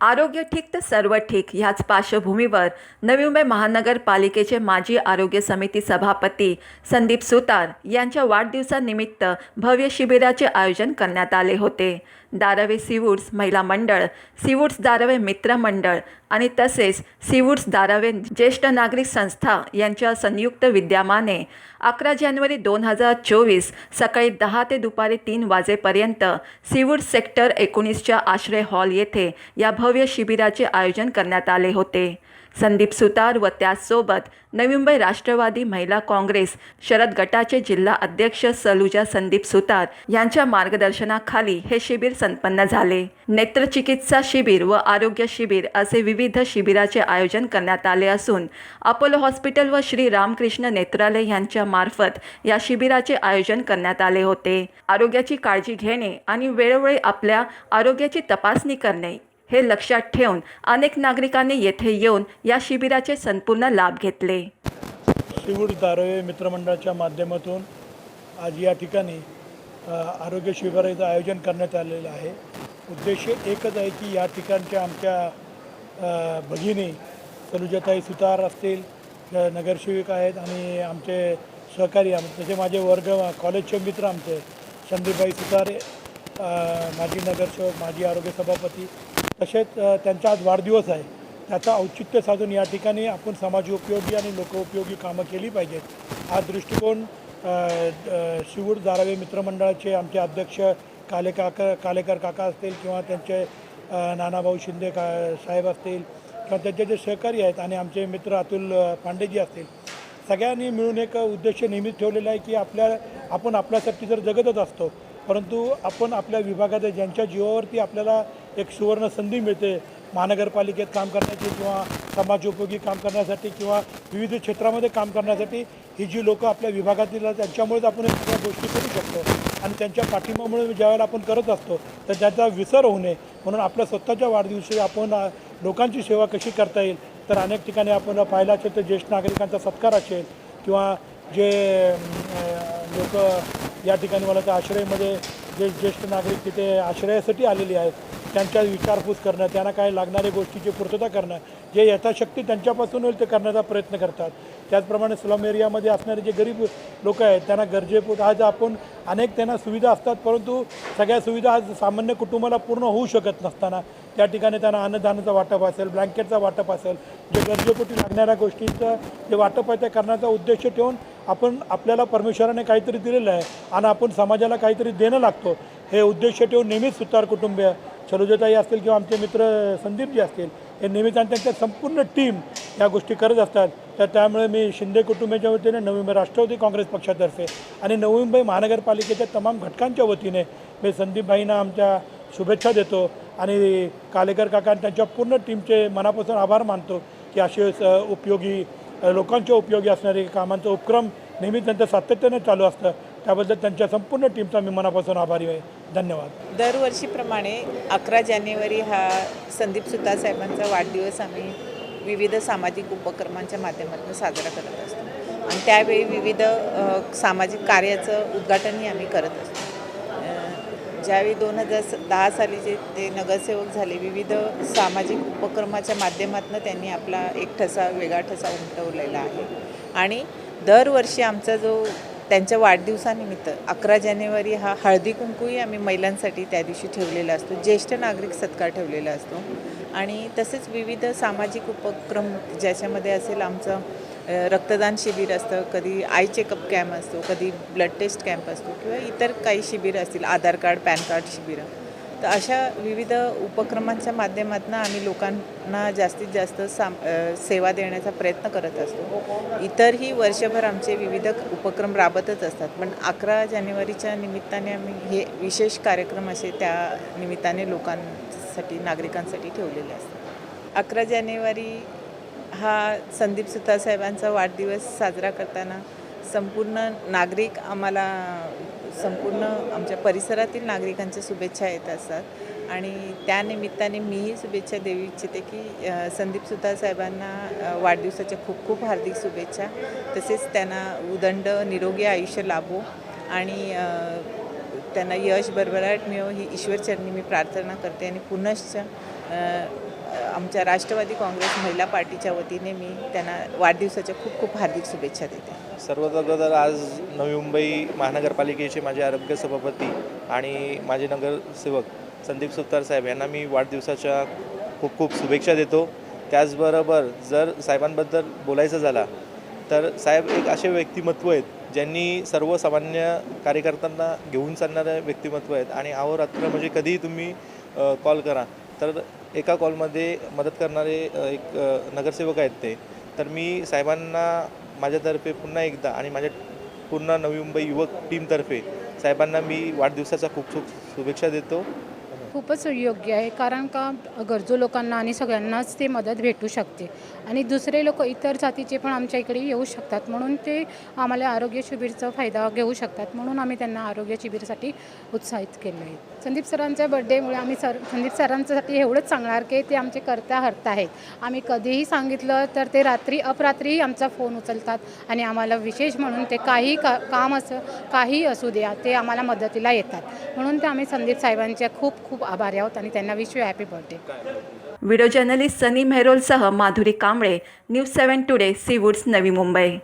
आरोग्य ठीक तर सर्व ठीक. ह्याच पार्श्वभूमीवर नवी मुंबई महानगरपालिकेचे माजी आरोग्य समिती सभापती संदीप सुतार यांच्या वाढदिवसानिमित्त भव्य शिबिराचे आयोजन करण्यात आले होते. दारवे सिवूड्स महिला मंडळ सिवूड्स दारवे मित्र मंडळ आणि तसेच सीवूड्स दारावेन ज्येष्ठ नागरिक संस्था यांच्या संयुक्त विद्यमाने अकरा जानेवारी दोन हजार चोवीस सकाळी दहा ते दुपारी तीन वाजेपर्यंत सीवूड सेक्टर एकोणीसच्या आश्रय हॉल येथे या भव्य शिबिराचे आयोजन करण्यात आले होते. संदीप सुतार व त्याचसोबत नवी मुंबई राष्ट्रवादी महिला काँग्रेस शरद गटाचे जिल्हा अध्यक्ष सलुजा संदीप सुतार यांच्या मार्गदर्शनाखाली हे शिबिर संपन्न झाले. नेत्रचिकित्सा शिबिर व आरोग्य शिबिर असे विविध शिबिराचे आयोजन करण्यात आले असून अपोलो हॉस्पिटल व श्री रामकृष्ण नेत्रालय यांच्या मार्फत या शिबिराचे आयोजन करण्यात आले होते. आरोग्याची काळजी घेणे आणि वेळोवेळी आपल्या आरोग्याची तपासणी करणे हे लक्षात ठेवून अनेक नागरिकांनी येथे येऊन या शिबिराचे संपूर्ण लाभ घेतले. शिवूड दारवे मित्रमंडळाच्या माध्यमातून आज या ठिकाणी आरोग्य शिबिराचं आयोजन करण्यात आलेलं आहे. उद्देश एकच आहे की या ठिकाणच्या आमच्या भगिनी सलुजाताई सुतार असतील नगरसेविका आहेत आणि आमचे सहकारी आम तसे माझे वर्ग कॉलेजचे मित्र आमचे संदीपबाई सुतार माजी नगरसेवक माजी आरोग्य सभापती तसेच त्यांचा आज वाढदिवस आहे. त्याचा औचित्य साधून या ठिकाणी आपण समाजोपयोगी आणि लोकोपयोगी कामं केली पाहिजेत. हा दृष्टिकोन शिवूर धारावे मित्रमंडळाचे आमचे अध्यक्ष कालेकाकर कालेकर काका असतील किंवा त्यांचे नानाभाऊ शिंदे का साहेब असतील किंवा त्यांचे जे सहकारी आहेत आणि आमचे मित्र अतुल पांडेजी असतील सगळ्यांनी मिळून एक उद्देश नेहमीच ठेवलेला आहे की आपल्या आपण आपल्यासाठी जर जगतच असतो परंतु आपण आपल्या विभागात ज्यांच्या जीवावरती आपल्याला एक सुवर्ण संधी मिळते. महानगरपालिकेत काम करण्याची किंवा समाजोपयोगी काम करण्यासाठी किंवा विविध क्षेत्रामध्ये काम करण्यासाठी ही जी लोकं आपल्या विभागातील त्यांच्यामुळेच आपण या सगळ्या गोष्टी करू शकतो. आणि त्यांच्या पाठिंबामुळे ज्यावेळेला आपण करत असतो तर त्याचा विसर होऊ नये. म्हणून आपल्या स्वतःच्या वाढदिवशी आपण लोकांची सेवा कशी करता येईल तर अनेक ठिकाणी आपण पाहिलं असेल तर ज्येष्ठ नागरिकांचा सत्कार असेल किंवा जे लोक या ठिकाणी मला तर आश्रयमध्ये जे ज्येष्ठ नागरिक तिथे आश्रयासाठी आलेले आहेत त्यांच्या विचारपूस करणं त्यांना काय लागणाऱ्या गोष्टीची पूर्तता करणं जे यथाशक्ती त्यांच्यापासून होईल ते करण्याचा प्रयत्न करतात. त्याचप्रमाणे स्लम एरियामध्ये असणारे जे गरीब लोक आहेत त्यांना गरजेपोट आज आपण अनेक त्यांना सुविधा असतात परंतु सगळ्या सुविधा आज सामान्य कुटुंबाला पूर्ण होऊ शकत नसताना त्या ठिकाणी त्यांना अन्नदानाचं वाटप असेल ब्लँकेटचं वाटप असेल जे गरजेपोटी लागणाऱ्या गोष्टींचं जे वाटप आहे ते करण्याचा उद्देश ठेवून आपण आपल्याला परमेश्वराने काहीतरी दिलेलं आहे आणि आपण समाजाला काहीतरी देणं लागतो. हे उद्देश ठेवून नेहमीच सुतार कुटुंबीय सरोजताई असतील किंवा आमचे मित्र संदीपजी असतील हे नेहमीच आणि त्यांच्या संपूर्ण टीम या गोष्टी करत असतात. तर त्यामुळे मी शिंदे कुटुंबाच्या वतीने नवी मुंबई राष्ट्रवादी काँग्रेस पक्षातर्फे आणि नवी मुंबई महानगरपालिकेच्या तमाम घटकांच्या वतीने मी संदीपभाईंना आमच्या शुभेच्छा देतो आणि कालेकर काका त्यांच्या पूर्ण टीमचे मनापासून आभार मानतो की असे स- उपयोगी लोकांच्या उपयोगी असणारे कामांचा उपक्रम नेहमी त्यांचं सातत्याने चालू असतं. त्याबद्दल त्यांच्या संपूर्ण टीमचा मी मनापासून आभारी आहे. धन्यवाद. दरवर्षीप्रमाणे अकरा जानेवारी हा संदीप सुतार साहेबांचा वाढदिवस आम्ही विविध सामाजिक उपक्रमांच्या माध्यमातून साजरा करत असतो. आणि त्यावेळी विविध सामाजिक कार्याचं उद्घाटनही आम्ही करत असतो. ज्यावेळी दोन हजार स दहा साली जे ते नगरसेवक झाले विविध सामाजिक उपक्रमाच्या माध्यमातून त्यांनी आपला एक ठसा वेगळा ठसा उमटवलेला आहे. आणि दरवर्षी आमचा जो त्यांच्या वाढदिवसानिमित्त अकरा जानेवारी हा हळदी कुंकूही आम्ही महिलांसाठी त्या दिवशी ठेवलेला असतो. ज्येष्ठ नागरिक सत्कार ठेवलेला असतो. आणि तसेच विविध सामाजिक उपक्रम ज्याच्यामध्ये असेल आमचं रक्तदान शिबिर असतं कधी आय चेकअप कॅम्प असतो कधी ब्लड टेस्ट कॅम्प असतो किंवा इतर काही शिबिरं असतील आधार कार्ड पॅन कार्ड शिबिरं. तर अशा विविध उपक्रमांच्या माध्यमातून आम्ही लोकांना जास्तीत जास्त साम सेवा देण्याचा प्रयत्न करत असतो. इतरही वर्षभर आमचे विविध उपक्रम राबतच असतात. पण अकरा जानेवारीच्या निमित्ताने आम्ही हे विशेष कार्यक्रम असे त्या निमित्ताने लोकांसाठी नागरिकांसाठी ठेवलेले असतात. अकरा जानेवारी हा संदीप सुतार साहेबांचा वाढदिवस साजरा करताना संपूर्ण नागरिक आम्हाला संपूर्ण आमच्या परिसरातील नागरिकांच्या शुभेच्छा येत असतात. आणि त्यानिमित्ताने मीही शुभेच्छा देऊ इच्छिते की संदीप सुतार साहेबांना वाढदिवसाच्या खूप खूप हार्दिक शुभेच्छा. तसेच त्यांना उदंड निरोगी आयुष्य लाभो आणि त्यांना यश भरभराट मिळो ही ईश्वरचरणी मी प्रार्थना करते आणि पुनश्च आमच्या राष्ट्रवादी काँग्रेस महिला पार्टीच्या वतीने मी त्यांना वाढदिवसाच्या खूप खूप हार्दिक शुभेच्छा देते. सर्वात अगोदर आज नवी मुंबई महानगरपालिकेचे माझे आरोग्य सभापती आणि माझे नगरसेवक संदीप सुतार साहेब यांना मी वाढदिवसाच्या खूप खूप शुभेच्छा देतो. त्याचबरोबर जर साहेबांबद्दल बोलायचं झाला तर साहेब एक असे व्यक्तिमत्व आहेत ज्यांनी सर्वसामान्य कार्यकर्त्यांना घेऊन चालणारे व्यक्तिमत्व आहेत आणि अहोरात्र म्हणजे कधीही तुम्ही कॉल करा. तर एका कॉलमध्ये मदत करणारे एक नगरसेवक आहेत ते. तर मी साहेबांना माझ्यातर्फे पुन्हा एकदा आणि माझ्या पूर्ण नवी मुंबई युवक टीमतर्फे साहेबांना मी वाढदिवसाचा खूप खूप शुभेच्छा देतो. खूपच योग्य आहे कारण का गरजू लोकांना आणि सगळ्यांनाच ते मदत भेटू शकते. आणि दुसरे लोक इतर जातीचे पण आमच्या इकडे येऊ शकतात म्हणून ते आम्हाला आरोग्य शिबिरचा फायदा घेऊ शकतात म्हणून आम्ही त्यांना आरोग्य शिबिरसाठी उत्साहित केलं आहे संदीप सरांच्या बड्डेमुळे आम्ही सर संदीप सरांच्यासाठी एवढंच सांगणार की ते आमचे करता हरता आहेत आम्ही कधीही सांगितलं तर ते रात्री अपरात्रीही आमचा फोन उचलतात आणि आम्हाला विशेष म्हणून ते काही का काम असं काही असू द्या ते आम्हाला मदतीला येतात. म्हणून ते आम्ही संदीप साहेबांचे खूप खूप आभारी आहोत आणि त्यांना wish you happy birthday video journalist Sunny मेहरोलसह Madhuri Kamble news seven today Seawoods Navi Mumbai.